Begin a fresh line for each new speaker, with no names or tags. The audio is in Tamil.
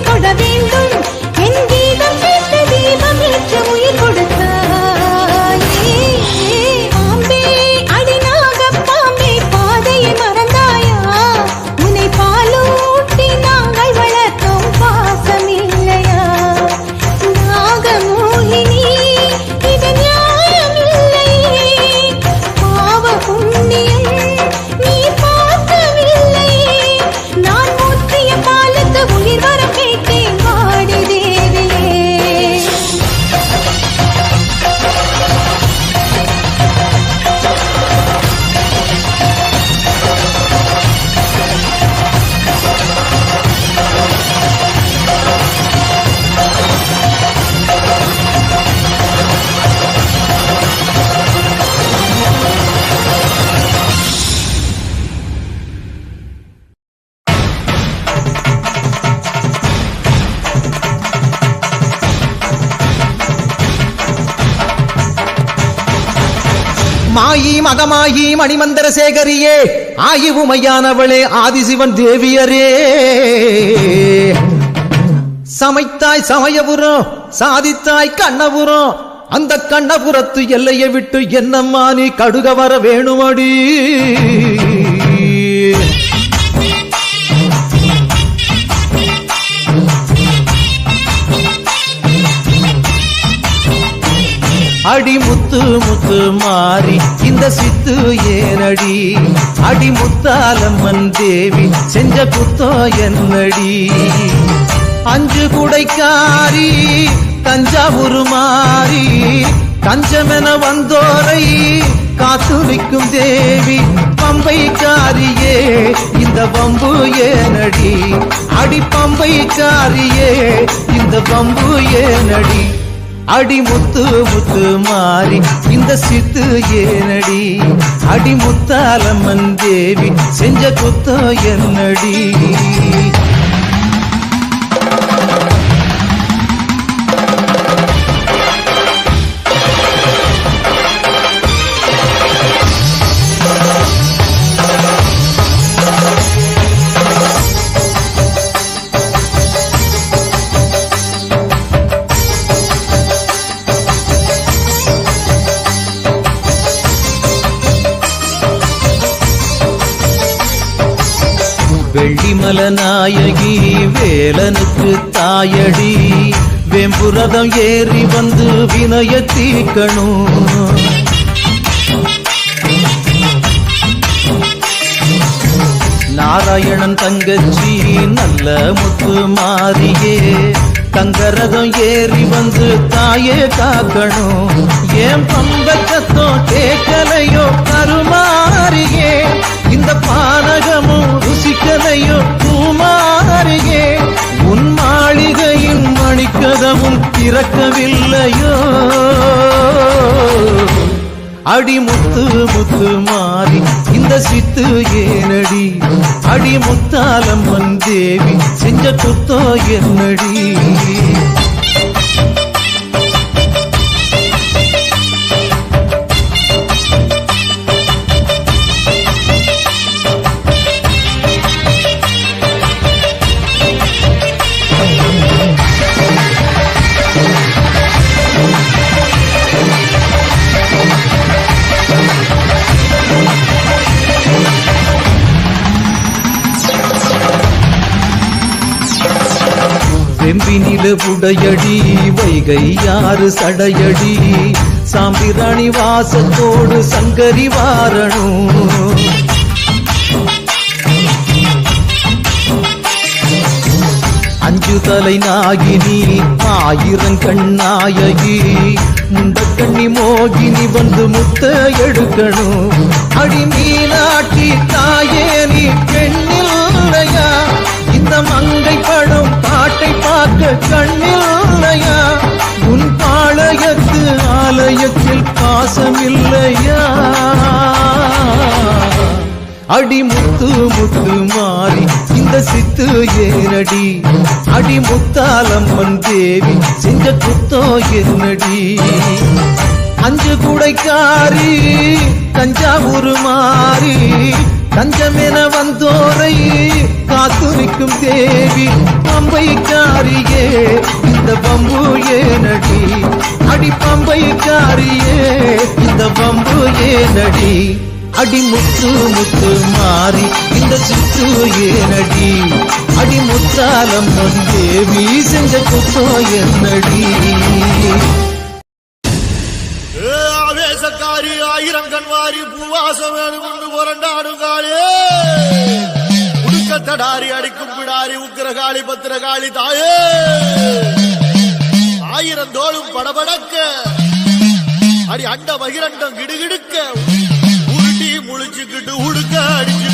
கொட வேண்டும் மாயி மகமாயி மணிமந்திர சேகரியே உமையானவளே ஆதிசிவன் தேவியரே. சமைத்தாய் சமயபுரம் சாதித்தாய் கண்ணபுரம் அந்த கண்ணபுரத்து எல்லையை விட்டு என்னம்மா நீ கடுக வர வேணுமடி? அடி முத்து முத்து மாறி இந்த சித்து ஏனடி? அடி முத்தாலம்மன் தேவி செஞ்ச குத்தோ என்னடி? அஞ்சு குடைக்காரி தஞ்சாவூர் மாறி தஞ்சமென வந்தோரை காத்து நிற்கும் தேவி பம்பைக்காரியே இந்த பம்பு ஏனடி? அடி பம்பைக்காரியே இந்த பம்பு ஏனடி? அடி முத்து முத்து மாறி இந்த சித்து ஏனடி? அடி முத்தாலம்மன் தேவி செஞ்ச குத்தோ என்னடி? நாயகி வேலனுக்கு தாயடி. வெம்புரதம் ஏறி வந்து வினய தீக்கணும் நாராயணன் தங்கச்சி நல்ல முத்து மாறியே. தங்கரதம் ஏறி வந்து தாயே காக்கணும் ஏன் பம்பக்கத்தோ கேட்கலையோ கருமாறியே. இந்த பானகமும் ருசிக்கலையோ மாறுகே உன் மாளிகையின் மணிக்கதவும் திறக்கவில்லையோ? அடிமுத்து முத்து மாறி இந்த சித்து ஏனடி? அடி முத்தாலம்மன் தேவி செஞ்ச குத்தோ என்னடி? வெம்பினில உடையடி வைகை யாறு சடையடி. சாம்பிராணி வாசத்தோடு சங்கரி வாரணும் அஞ்சு தலை நாகினி ஆயிரம் கண்ணாயகி. முண்ட கண்ணி மோகினி வந்து முத்த எடுக்கணும் அடி மீனாட்டி தாயே நீ பெண்ணில்லையா? இந்த மங்கை படம் பார்க்க கண்ணில்லையா உன் பாளையத்து ஆலயத்தில் பாசமில்லையா அடி முத்து முத்து மாறி இந்த சித்து ஏனடி அடி முத்தாலம்மன் தேவி செஞ்ச குத்தோ என்னடி? அஞ்சு குடைக்காரி தஞ்சாவூர் மாறி தஞ்சமென வந்தோரை காத்துரிக்கும் தேவி பம்பைக்காரியே இந்த பம்பு ஏனடி? அடி பம்பைக்காரியே இந்த பம்பு ஏனடி? அடி முத்து முத்து மாறி இந்த சித்து ஏனடி? அடி முத்தாலம் தேவி செஞ்ச குத்தோ என்னடி?
ஆவேசக்காரி ஆயிரம் கண்வாரி பூவாசம் கொண்டு புரண்டாடும் புரண்டாடுங்காளே உடுக்கத்தடாரி அடிக்கும் பிடாரி உக்கிரகாளி பத்திரகாளி தாயே. ஆயிரம் தோளும் படபடக்க. அடி அண்ட பகிரண்டம் கிடுகிடுக்க. உருட்டி முழிச்சுக்கிட்டு உடுக்க அடிச்சு